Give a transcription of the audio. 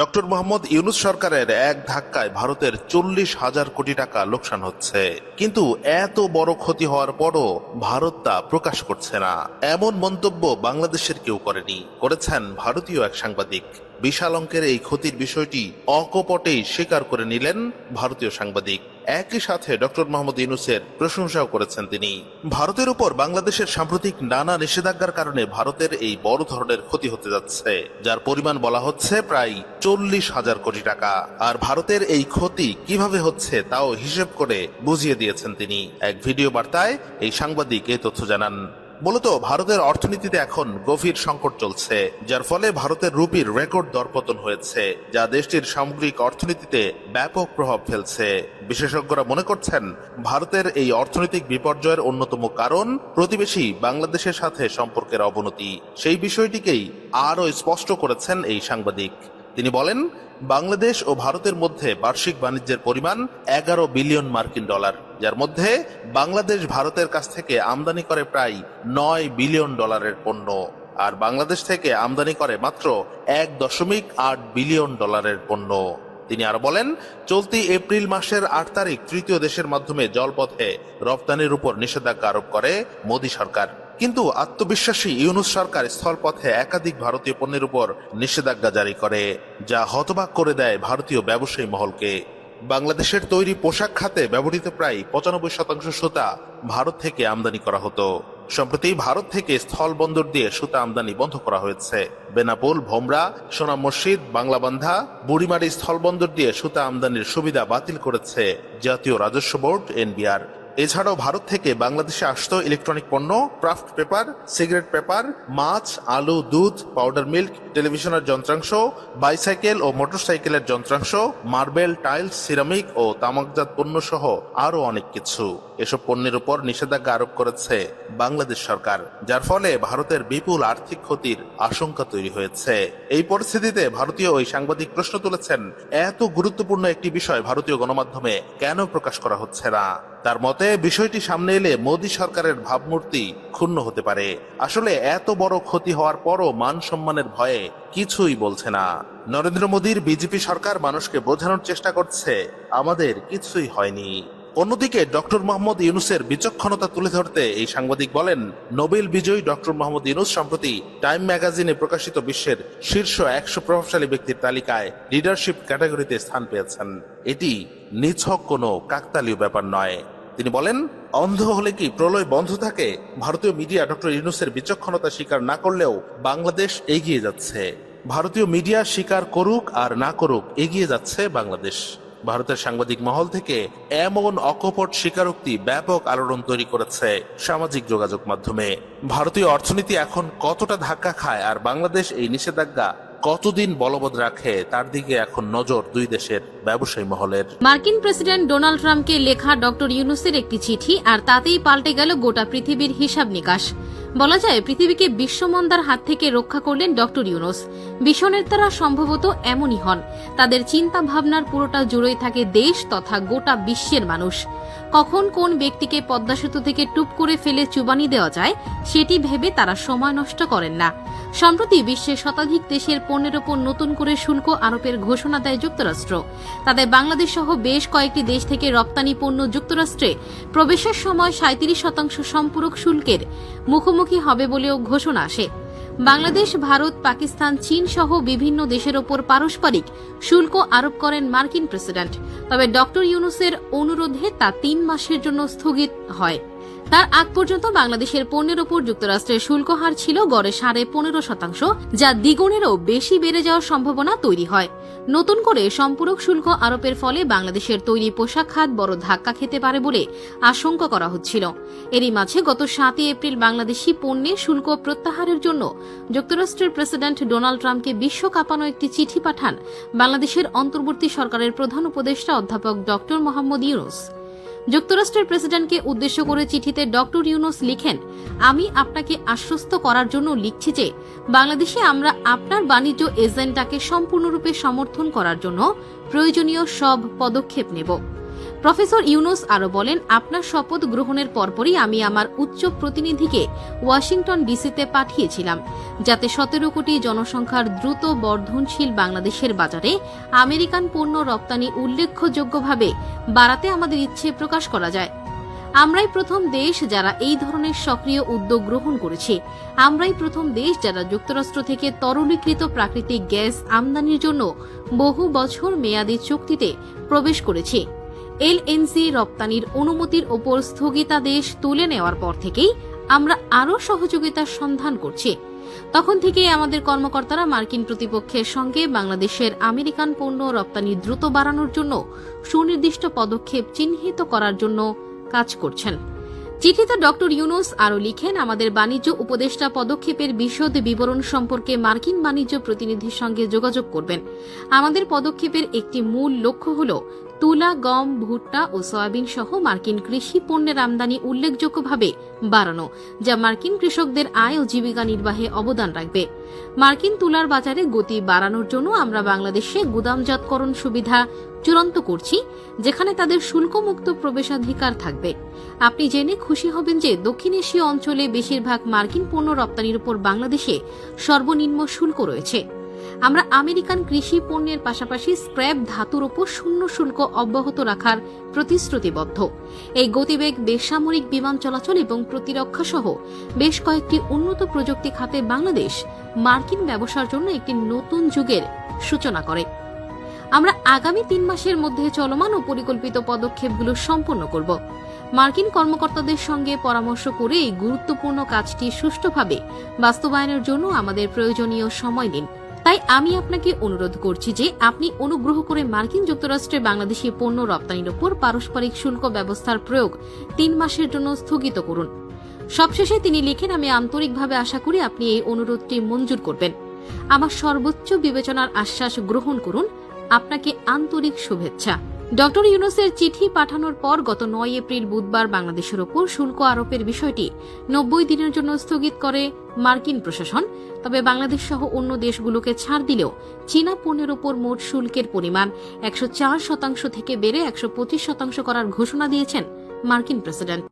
Doctor Mohammad Yunus সরকারের এক ধাক্কায় ভারতের চল্লিশ হাজার কোটি টাকা লোকসান হচ্ছে। কিন্তু এত বড় ক্ষতি হওয়ার পরও ভারত তা প্রকাশ করছে না। এমন মন্তব্য বাংলাদেশের কেউ করেনি, করেছেন ভারতীয় এক সাংবাদিক। বিশাল অঙ্কের এই ক্ষতির বিষয়টি অকপটেই স্বীকার করে নিলেন ভারতীয় সাংবাদিক। একই সাথে ডক্টর মোহাম্মদ ইউনুসের প্রশংসাও করেছেন তিনি। ভারতের উপর বাংলাদেশের সাম্প্রতিক নানা নিষেধাজ্ঞার কারণে ভারতের এই বড় ধরনের ক্ষতি হতে যাচ্ছে, যার পরিমাণ বলা হচ্ছে প্রায় চল্লিশ হাজার কোটি টাকা। আর ভারতের এই ক্ষতি কীভাবে হচ্ছে তাও হিসেব করে বুঝিয়ে দিয়েছেন তিনি। এক ভিডিও বার্তায় এই সাংবাদিক এ তথ্য জানান। মূলত ভারতের অর্থনীতিতে এখন গভীর সংকট চলছে, যার ফলে ভারতের রুপির রেকর্ড দরপতন হয়েছে, যা দেশটির সামগ্রিক অর্থনীতিতে ব্যাপক প্রভাব ফেলছে। বিশেষজ্ঞরা মনে করছেন, ভারতের এই অর্থনৈতিক বিপর্যয়ের অন্যতম কারণ প্রতিবেশী বাংলাদেশের সাথে সম্পর্কের অবনতি। সেই বিষয়টিকেই আরও স্পষ্ট করেছেন এই সাংবাদিক। তিনি বলেন, বাংলাদেশ ও ভারতের মধ্যে বার্ষিক বাণিজ্যের পরিমাণ এগারো বিলিয়ন মার্কিন ডলার, যার মধ্যে বাংলাদেশ ভারতের কাছ থেকে আমদানি করে প্রায় নয় বিলিয়ন ডলারের পণ্য, আর বাংলাদেশ থেকে আমদানি করে মাত্র এক দশমিক আট বিলিয়ন ডলারের পণ্য। তিনি আরও বলেন, চলতি এপ্রিল মাসের আট তারিখ তৃতীয় দেশের মাধ্যমে জলপথে রপ্তানির উপর নিষেধাজ্ঞা আরোপ করে মোদী সরকার। কিন্তু আত্মবিশ্বাসী ইউনুস সরকার স্থলপথে একাধিক ভারতীয় পণ্যের উপর নিষেধাজ্ঞা জারি করে, যা হতবাক করে দেয় ভারতীয় ব্যবসায়ী মহলকে। বাংলাদেশের তৈরি পোশাক খাতে ব্যবহৃত প্রায় পঁচানব্বই শতাংশ সুতা ভারত থেকে আমদানি করা হতো। সম্প্রতি ভারত থেকে স্থল বন্দর দিয়ে সুতা আমদানি বন্ধ করা হয়েছে। বেনাপুল, ভোমরা, সোনা মসজিদ, বাংলাবান্ধা, বুড়িমারি স্থলবন্দর দিয়ে সুতা আমদানির সুবিধা বাতিল করেছে জাতীয় রাজস্ব বোর্ড, এনবিআর। এছাড়াও ভারত থেকে বাংলাদেশে আসত ইলেকট্রনিক পণ্য ক্রাফট পেপার সিগারেট পেপার মাছ, আলু, দুধ পাউডার মিল্ক টেলিভিশনের যন্ত্রাংশ বাইসাইকেল ও মোটরসাইকেলের যন্ত্রাংশ মার্বেল টাইলস সিরামিক ও তামাকজাত পণ্য সহ আরও অনেক কিছু। এসব পণ্যের উপর নিষেধাজ্ঞা আরোপ করেছে বাংলাদেশ সরকার, যার ফলে ভারতের বিপুল আর্থিক ক্ষতির আশঙ্কা তৈরি হয়েছে। এই পরিস্থিতিতে ভারতীয় ওই সাংবাদিক প্রশ্ন তুলেছেন, এত গুরুত্বপূর্ণ একটি বিষয় ভারতীয় গণমাধ্যমে কেন প্রকাশ করা হচ্ছে না? তার মতে, বিষয়টি সামনে এলে মোদী সরকারের ভাবমূর্তি ক্ষুণ্ণ হতে পারে। আসলে এত বড় ক্ষতি হওয়ার পরও মান সম্মানের ভয়ে কিছুই বলছে না। নরেন্দ্র মোদীর বিজেপি সরকার মানুষকে বোঝানোর চেষ্টা করছে, আমাদের কিছুই হয়নি। অন্যদিকে, ডক্টর মোহাম্মদ ইউনুসের বিচক্ষণতা তুলে ধরতে এই সাংবাদিক বলেন, নোবেল বিজয়ী ডক্টর মোহাম্মদ ইউনুস সম্প্রতি টাইম ম্যাগাজিনে প্রকাশিত বিশ্বের শীর্ষ একশো প্রভাবশালী ব্যক্তির তালিকায় লিডারশিপ ক্যাটাগরিতে স্থান পেয়েছেন। এটি নিছক কোনো কাকতালীয় ব্যাপার নয়। তিনি বলেন, অন্ধ হলে কি প্রলয় বন্ধ থাকে? ভারতীয় মিডিয়া ডক্টর ইউনুসের বিচক্ষণতা স্বীকার না করলেও বাংলাদেশ এগিয়ে যাচ্ছে। ভারতীয় মিডিয়া স্বীকার করুক আর না করুক, এগিয়ে যাচ্ছে বাংলাদেশ। ভারতের সাংবাদিক মহল থেকে এমন অকপট স্বীকারোক্তি ব্যাপক আলোড়ন তৈরি করেছে সামাজিক যোগাযোগ মাধ্যমে। ভারতীয় অর্থনীতি এখন কতটা ধাক্কা খায় আর বাংলাদেশ এই নিষেধাজ্ঞা কতদিন বলবৎ রাখে, তার দিকে এখন নজর দুই দেশের ব্যবসায়ী মহলের। মার্কিন প্রেসিডেন্ট ডোনাল্ড ট্রাম্পকে লেখা ডক্টর ইউনুসের একটি চিঠি, আর তাতেই পাল্টে গেল গোটা পৃথিবীর হিসাব নিকাশ। বলা যায়, পৃথিবীকে বিশ্বমন্দার হাত থেকে রক্ষা করলেন ডক্টর ইউনুস। ভীষণের তারা সম্ভবত এমনই হন। তাদের চিন্তা ভাবনার পুরোটা জুড়েই থাকে দেশ তথা গোটা বিশ্বের মানুষ। কখন কোন ব্যক্তিকে পদ্মা সেতু থেকে টুপ করে ফেলে চুবানি দেওয়া যায়, সেটি ভেবে তারা সময় নষ্ট করেন না। সম্প্রতি বিশ্বের শতাধিক দেশের পণ্যের ওপর নতুন করে শুল্ক আরোপের ঘোষণা দেয় যুক্তরাষ্ট্র। তাদের বাংলাদেশ সহ বেশ কয়েকটি দেশ থেকে রপ্তানি পণ্য যুক্তরাষ্ট্রে প্রবেশের সময় সাঁত্রিশ শতাংশ সম্পূরক শুল্কের মুখোমুখি হবে বলেও ঘোষণা আসে। বাংলাদেশ, ভারত, পাকিস্তান, চীন সহ বিভিন্ন দেশের ওপর পারস্পরিক শুল্ক আরোপ করেন মার্কিন প্রেসিডেন্ট। তবে ডক্টর ইউনুসের অনুরোধে তা তিন মাসের জন্য স্থগিত হয়। তার আগ পর্যন্ত বাংলাদেশের পণ্যের ওপর যুক্তরাষ্ট্রের শুল্ক হার ছিল গড়ে সাড়ে পনেরো শতাংশ, যা দ্বিগুণেরও বেশি বেড়ে যাওয়ার সম্ভাবনা তৈরি হয়। নতুন করে সম্পূরক শুল্ক আরোপের ফলে বাংলাদেশের তৈরি পোশাক খাত বড় ধাক্কা খেতে পারে বলে আশঙ্কা করা হচ্ছিল। এরই মাঝে গত সাতই এপ্রিল বাংলাদেশি পণ্যের শুল্ক প্রত্যাহারের জন্য যুক্তরাষ্ট্রের প্রেসিডেন্ট ডোনাল্ড ট্রাম্পকে বিশ্ব কাঁপানো একটি চিঠি পাঠান বাংলাদেশের অন্তর্বর্তী সরকারের প্রধান উপদেষ্টা অধ্যাপক ডক্টর মোহাম্মদ ইউনুস। যুক্তরাষ্ট্রের প্রেসিডেন্টকে উদ্দেশ্য করে চিঠিতে ডক্টর ইউনুস লিখেন, আমি আপনাকে আশ্বস্ত করার জন্য লিখছি যে, বাংলাদেশে আমরা আপনার বাণিজ্য এজেন্টাকে সম্পূর্ণরূপে সমর্থন করার জন্য প্রয়োজনীয় সব পদক্ষেপ নেব। প্রফেসর ইউনুস আরও বলেন, আপনার শপথ গ্রহণের পরপরই আমি আমার উচ্চ প্রতিনিধিকে ওয়াশিংটন ডিসিতে পাঠিয়েছিলাম, যাতে সতেরো কোটি জনসংখ্যার দ্রুত বর্ধনশীল বাংলাদেশের বাজারে আমেরিকান পণ্য রপ্তানি উল্লেখযোগ্যভাবে বাড়াতে আমাদের ইচ্ছে প্রকাশ করা যায়। আমরাই প্রথম দেশ যারা এই ধরনের সক্রিয় উদ্যোগ গ্রহণ করেছে। আমরাই প্রথম দেশ যারা যুক্তরাষ্ট্র থেকে তরলীকৃত প্রাকৃতিক গ্যাস আমদানির জন্য বহু বছর মেয়াদী চুক্তিতে প্রবেশ করেছে। এলএনসি রপ্তানির অনুমতির ওপর স্থগিতাদেশ তুলে নেওয়ার পর থেকেই আমরা আরও সহযোগিতার সন্ধান করছি। তখন থেকে আমাদের কর্মকর্তারা মার্কিন প্রতিপক্ষের সঙ্গে বাংলাদেশের আমেরিকান পণ্য রপ্তানি দ্রুত বাড়ানোর জন্য সুনির্দিষ্ট পদক্ষেপ চিহ্নিত করার জন্য কাজ করছেন। চিঠিতে ডক্টর ইউনুস আরও লিখেন, আমাদের বাণিজ্য উপদেষ্টা পদক্ষেপের বিশদ বিবরণ সম্পর্কে মার্কিন বাণিজ্য প্রতিনিধির সঙ্গে যোগাযোগ করবেন। আমাদের পদক্ষেপের একটি মূল লক্ষ্য হল তুলা, গম, ভুট্টা ও সয়াবিন সহ মার্কিন কৃষি পণ্যের আমদানি উল্লেখযোগ্যভাবে বাড়ানো, যা মার্কিন কৃষকদের আয় ও জীবিকা নির্বাহে অবদান রাখবে। মার্কিন তুলার বাজারে গতি বাড়ানোর জন্য আমরা বাংলাদেশে গুদামজাতকরণ সুবিধা চূড়ান্ত করছি, যেখানে তাদের শুল্কমুক্ত প্রবেশাধিকার থাকবে। আপনি জেনে খুশি হবেন যে দক্ষিণ এশীয় অঞ্চলে বেশিরভাগ মার্কিন পণ্য রপ্তানির উপর বাংলাদেশে সর্বনিম্ন শুল্ক রয়েছে। আমরা আমেরিকান কৃষি পণ্যের পাশাপাশি স্ক্র্যাপ ধাতুর উপর শূন্য শুল্ক অব্যাহত রাখার প্রতিশ্রুতিবদ্ধ। এই গতিবেগ বেসামরিক বিমান চলাচল এবং প্রতিরক্ষা সহ বেশ কয়েকটি উন্নত প্রযুক্তি খাতে বাংলাদেশ মার্কিন ব্যবসার জন্য একটি নতুন যুগের সূচনা করে। আমরা আগামী তিন মাসের মধ্যে চলমান ও পরিকল্পিত পদক্ষেপগুলো সম্পন্ন করব। মার্কিন কর্মকর্তাদের সঙ্গে পরামর্শ করে এই গুরুত্বপূর্ণ কাজটি সুষ্ঠুভাবে বাস্তবায়নের জন্য আমাদের প্রয়োজনীয় সময় দিন। তাই আমি আপনাকে অনুরোধ করছি যে আপনি অনুগ্রহ করে মার্কিন যুক্তরাষ্ট্রে বাংলাদেশি পণ্য রপ্তানির উপর পারস্পরিক শুল্ক ব্যবস্থার প্রয়োগ তিন মাসের জন্য স্থগিত করুন। সবশেষে তিনি লিখেন, আমি আন্তরিকভাবে আশা করি আপনি এই অনুরোধটি মঞ্জুর করবেন। আমার সর্বোচ্চ বিবেচনার আশ্বাস গ্রহণ করুন। আপনাকে আন্তরিক শুভেচ্ছা। ডক্টর ইউনুসের চিঠি পাঠানোর পর গত নয় এপ্রিল বুধবার বাংলাদেশের ওপর শুল্ক আরোপের বিষয়টি নব্বই দিনের জন্য স্থগিত করে মার্কিন প্রশাসন। তবে বাংলাদেশ সহ অন্য দেশগুলোকে ছাড় দিলেও চীনা পণ্যের ওপর মোট শুল্কের পরিমাণ একশো চার শতাংশ থেকে বেড়ে একশো পঁচিশ শতাংশ করার ঘোষণা দিয়েছেন মার্কিন প্রেসিডেন্ট।